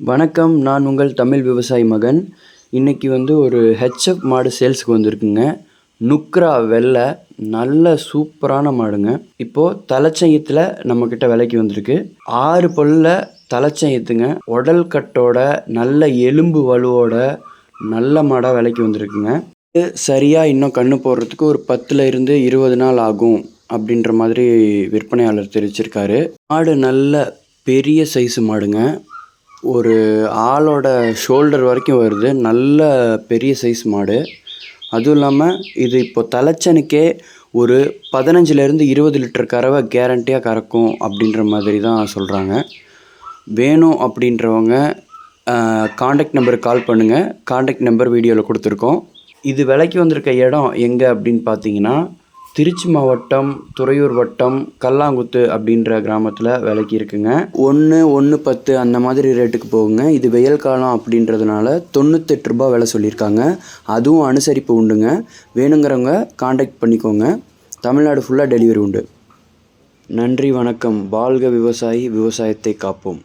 வணக்கம் நான் உங்கள் தமிழ் விவசாயி மகன். இன்றைக்கி வந்து ஒரு ஹெச்எஃப் மாடு சேல்ஸுக்கு வந்திருக்குங்க. நுக்ரா வெள்ளை நல்ல சூப்பரான மாடுங்க. இப்போது தலைச்சயத்தில் நம்மக்கிட்ட விலைக்கு வந்திருக்கு. ஆறு பல்ல தலைச்சயத்துங்க. உடல் கட்டோட நல்ல எலும்பு வலுவோட நல்ல மாடாக விலைக்கு வந்திருக்குங்க. இது சரியாக இன்னும் கன்று போடுறதுக்கு ஒரு பத்தில் இருந்து இருபது நாள் ஆகும் அப்படின்ற மாதிரி விற்பனையாளர் தெரிவிச்சிருக்காரு. மாடு நல்ல பெரிய சைஸு மாடுங்க. ஒரு ஆளோட ஷோல்டர் வரைக்கும் வருது. நல்ல பெரிய சைஸ் மாடு. அதுவும் இல்லாமல் இது இப்போ தலைச்சனுக்கே ஒரு பதினஞ்சுலேருந்து இருபது லிட்டர் கறவை கேரண்டியாக கறக்கும் அப்படின்ற மாதிரி தான் சொல்கிறாங்க வேணும் அப்படின்றவங்க காண்டாக்ட் நம்பருக்கு கால் பண்ணுங்கள் காண்டாக்ட் நம்பர் வீடியோவில் கொடுத்துருக்கோம். இது விலைக்கு வந்திருக்க இடம் எங்கே அப்படின்னு பார்த்தீங்கன்னா திருச்சி மாவட்டம் துறையூர் வட்டம் கல்லாங்குத்து அப்படின்ற கிராமத்தில் விலைக்கு இருக்குங்க. ஒன்று ஒன்று பத்து அந்த மாதிரி ரேட்டுக்கு போகுங்க. இது வெயில் காலம் அப்படின்றதுனால தொண்ணூத்தெட்டு ரூபாய் விலை சொல்லியிருக்காங்க. அதுவும் அனுசரிப்பு உண்டுங்க. வேணுங்கிறவங்க காண்டாக்ட் பண்ணிக்கோங்க. தமிழ்நாடு ஃபுல்லாக டெலிவரி உண்டு. நன்றி வணக்கம். வாழ்க விவசாயி விவசாயத்தை காப்போம்.